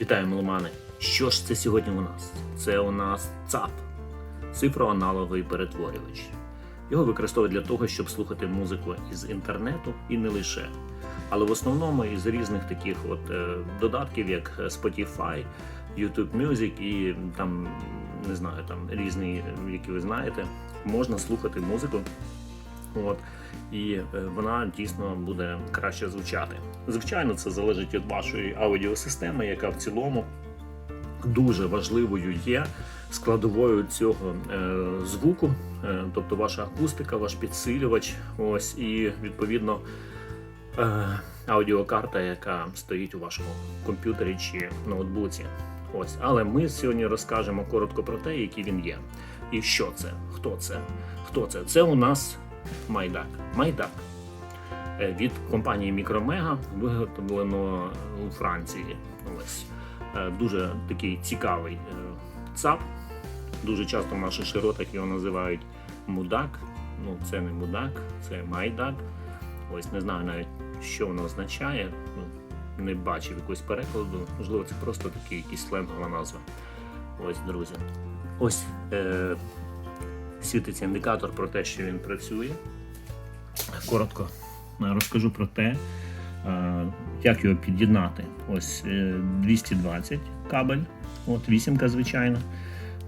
Вітаю, меломани! Що ж це сьогодні у нас? Це у нас ЦАП цифроаналоговий перетворювач. Його використовують для того, щоб слухати музику із інтернету і не лише. Але в основному із різних таких от е, додатків, як Spotify, YouTube Music і там не знаю, там різні, які ви знаєте, можна слухати музику. От, і е, вона дійсно буде краще звучати. Звичайно, це залежить від вашої аудіосистеми, яка в цілому дуже важливою є складовою цього е, звуку, е, тобто ваша акустика, ваш підсилювач, ось і відповідно аудіокарта, яка стоїть у вашому комп'ютері чи ноутбуці. Ось, але ми сьогодні розкажемо коротко про те, який він є. І що це? Хто це? Хто це? Це у нас Майдак. Майдак е, від компанії Мікромега виготовлено у Франції. Ось Е, дуже такий цікавий е, ЦАП. Дуже часто в наших широтах його називають мудак. Ну, це не мудак, це майдак. Ось не знаю навіть, що воно означає. Ну, не бачив якогось перекладу. Можливо, це просто такий якийсь сленгова назва. Ось, друзі. Ось світиться індикатор про те, що він працює. Коротко е, розкажу про те, е, як його під'єднати. Ось е, 220 кабель, от вісімка звичайно.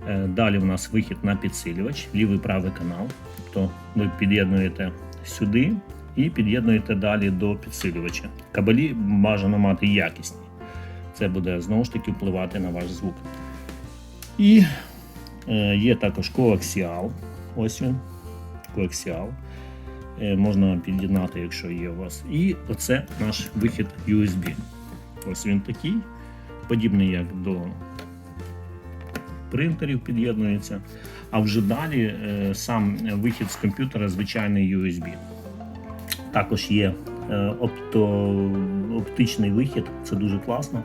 Е, Далі у нас вихід на підсилювач, лівий правий канал. Тобто ви під'єднуєте сюди і під'єднуєте далі до підсилювача. Кабелі бажано мати якісні. Це буде знову ж таки впливати на ваш звук. І е, є також коаксіал. Ось він. Коаксіал. Е, можна під'єднати, якщо є у вас. І оце наш вихід USB. Ось він такий, подібний як до принтерів під'єднується. А вже далі е, сам вихід з комп'ютера звичайний USB. Також є е, опто, оптичний вихід, це дуже класно,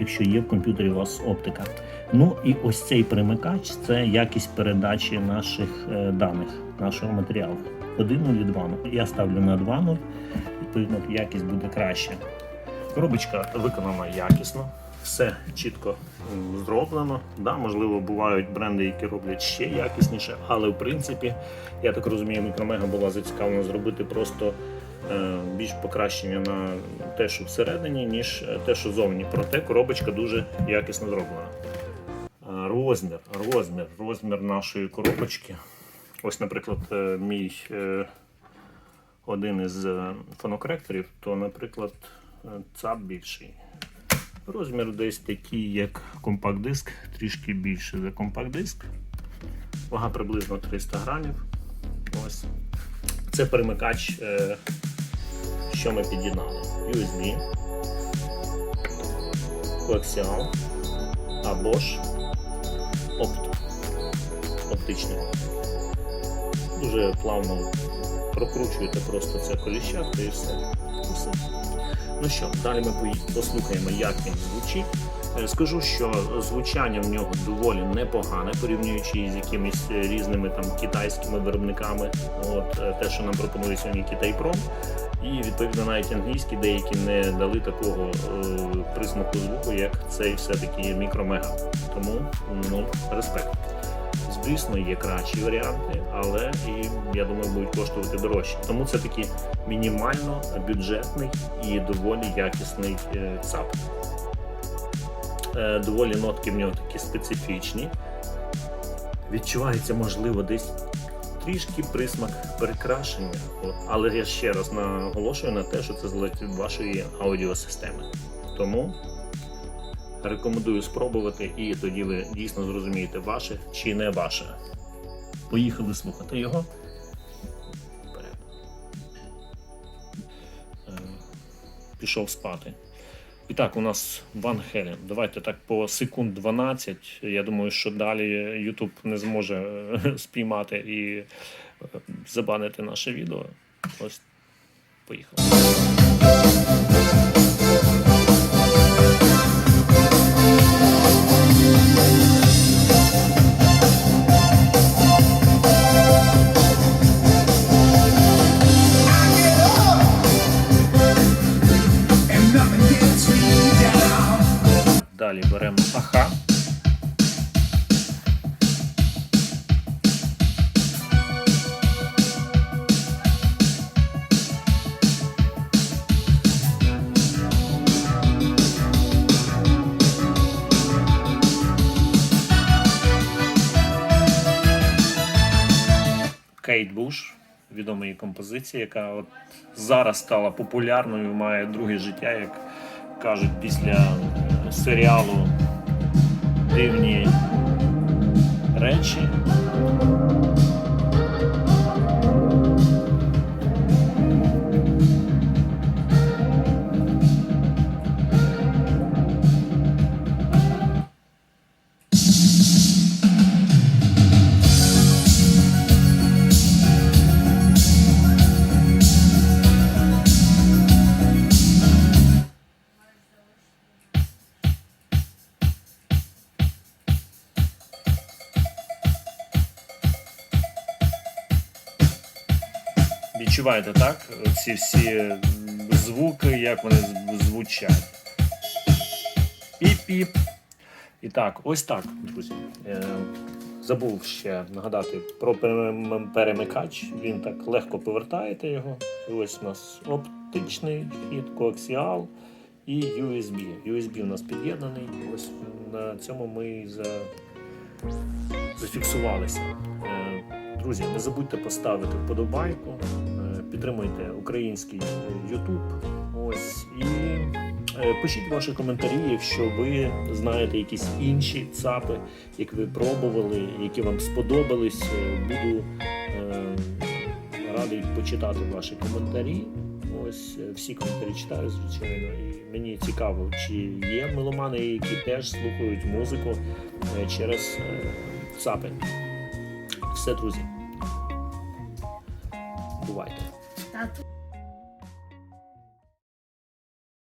якщо є в комп'ютері у вас оптика. Ну і ось цей перемикач це якість передачі наших е, даних, нашого матеріалу. 1.0 і 2.0. Я ставлю на 2.0, відповідно, якість буде краще. Коробочка виконана якісно, все чітко зроблено. Да, можливо, бувають бренди, які роблять ще якісніше, але в принципі, я так розумію, мікромега була зацікавлена зробити просто е, більш покращення на те, що всередині, ніж е, те, що зовні. Проте коробочка дуже якісно зроблена. Розмір, розмір, розмір нашої коробочки. Ось, наприклад, е, мій е, один із е, фонокоректорів, то, наприклад, ЦАП більший. Розмір десь такий, як компакт-диск, трішки більше за компакт-диск. Вага приблизно 300 грамів. Ось. Це перемикач, що ми під'єднали. USB, коаксіал або ж опт, оптичний. Дуже плавно прокручуєте просто це коліщатка і все. І все. Ну що, далі ми послухаємо, як він звучить. Е, Скажу, що звучання в нього доволі непогане, порівнюючи з якимись е, різними там китайськими виробниками. От е, те, що нам пропонує сьогодні Китайпром. І відповідно навіть англійські деякі не дали такого е, присмаку звуку, як цей все-таки мікромега. Тому ну, респект. Звісно, є кращі варіанти, але і я думаю, будуть коштувати дорожче. Тому це такий мінімально бюджетний і доволі якісний е, ЦАП. Е, Доволі нотки в нього такі специфічні. Відчувається, можливо, десь трішки присмак перекрашення. От. Але я ще раз наголошую на те, що це залежить від вашої аудіосистеми. Тому рекомендую спробувати, і тоді ви дійсно зрозумієте, ваше чи не ваше. Поїхали слухати його. Е, Пішов спати. І так, у нас Ван Хелен. Давайте так по секунд 12. Я думаю, що далі Ютуб не зможе е, спіймати і е, забанити наше відео. Ось поїхали. Кейт Буш, відома її композиція, яка от зараз стала популярною, має друге життя, як кажуть, після серіалу Дивні речі. Відчуваєте, так? Ці всі звуки, як вони звучать. Піп-піп. І так, ось так, друзі. Е, забув ще нагадати про перемикач. Він так легко повертаєте його. І ось у нас оптичний вхід, коаксіал і USB. USB у нас під'єднаний. Ось на цьому ми за... зафіксувалися. Е, Друзі, не забудьте поставити вподобайку, підтримуйте український е, YouTube. Ось і е, пишіть ваші коментарі, якщо ви знаєте якісь інші ЦАПи, які ви пробували, які вам сподобались. Е, Буду радий почитати ваші коментарі. Ось всі коментарі читаю, звичайно, і мені цікаво, чи є меломани, які теж слухають музику через ЦАПи. Все, друзі. Бувайте.